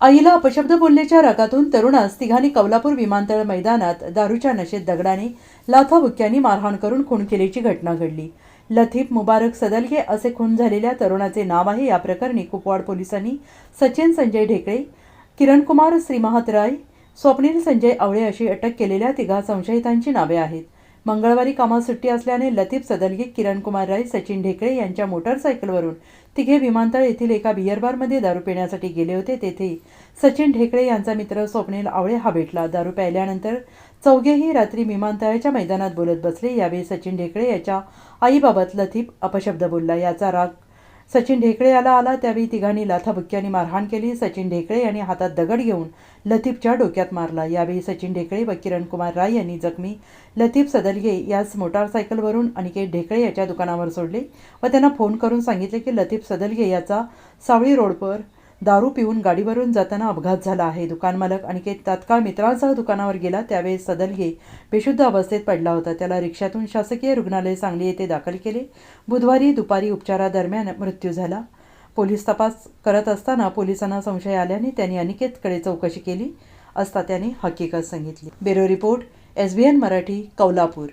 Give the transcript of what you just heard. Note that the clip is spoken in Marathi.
आईला अपशब्द बोलल्याच्या रागातून तरुणास तिघांनी कौलापूर विमानतळ मैदानात दारूच्या नशेत दगडाने लाथाबुक्क्यांनी मारहाण करून खून केल्याची घटना घडली. लथीफ मुबारक सदलगे असे खून झालेल्या तरुणाचे नाव आहे या प्रकरणी कुपवाड पोलिसांनी सचिन संजय ढेकळे किरणकुमार श्रीमहत राय स्वप्नील संजय आवळे अशी अटक केलेल्या तिघा संशयितांची नावे आहेत. मंगळवारी कामात सुट्टी असल्याने लतीफ सदलगी किरणकुमार राय सचिन ढेकळे यांच्या मोटारसायकलवरून तिघे विमानतळ येथील एका बियरबारमध्ये दारू पिण्यासाठी गेले होते. तेथे सचिन ढेकळे यांचा मित्र स्वप्नील आवळे हा भेटला. दारू प्यायल्यानंतर चौघेही रात्री विमानतळाच्या मैदानात बोलत बसले. यावेळी सचिन ढेकळे याच्या आईबाबत लतीफ अपशब्द बोलला. याचा राग सचिन ढेकळे याला आला त्यावेळी तिघांनी लाथाबुक्क्यांनी मारहाण केली. सचिन ढेकळे यांनी हातात दगड घेऊन लतीफच्या डोक्यात मारला. यावेळी सचिन ढेकळे व किरणकुमार राय यांनी जखमी. लतीफ सदलगे यास मोटारसायकलवरून अनिकेत ढेकळे याच्या दुकानावर सोडले व त्यांना फोन करून सांगितले की लतीफ सदलगे याचा सावळी रोडवर दारू पिऊन गाडीवरून जाताना अपघात झाला आहे. दुकान मालक अनिकेत तात्काळ मित्रांसह दुकानावर गेला. त्यावेळी सदलगे बेशुद्ध अवस्थेत पडला होता. त्याला रिक्षातून शासकीय रुग्णालय सांगली येथे दाखल केले. बुधवारी दुपारी उपचारादरम्यान मृत्यू झाला. पोलीस तपास करत असताना पोलिसांना संशय आल्याने त्यांनी अनिकेतकडे चौकशी केली असता त्याने हकीकत सांगितली. Bureau report S B N Marathi Kolhapur.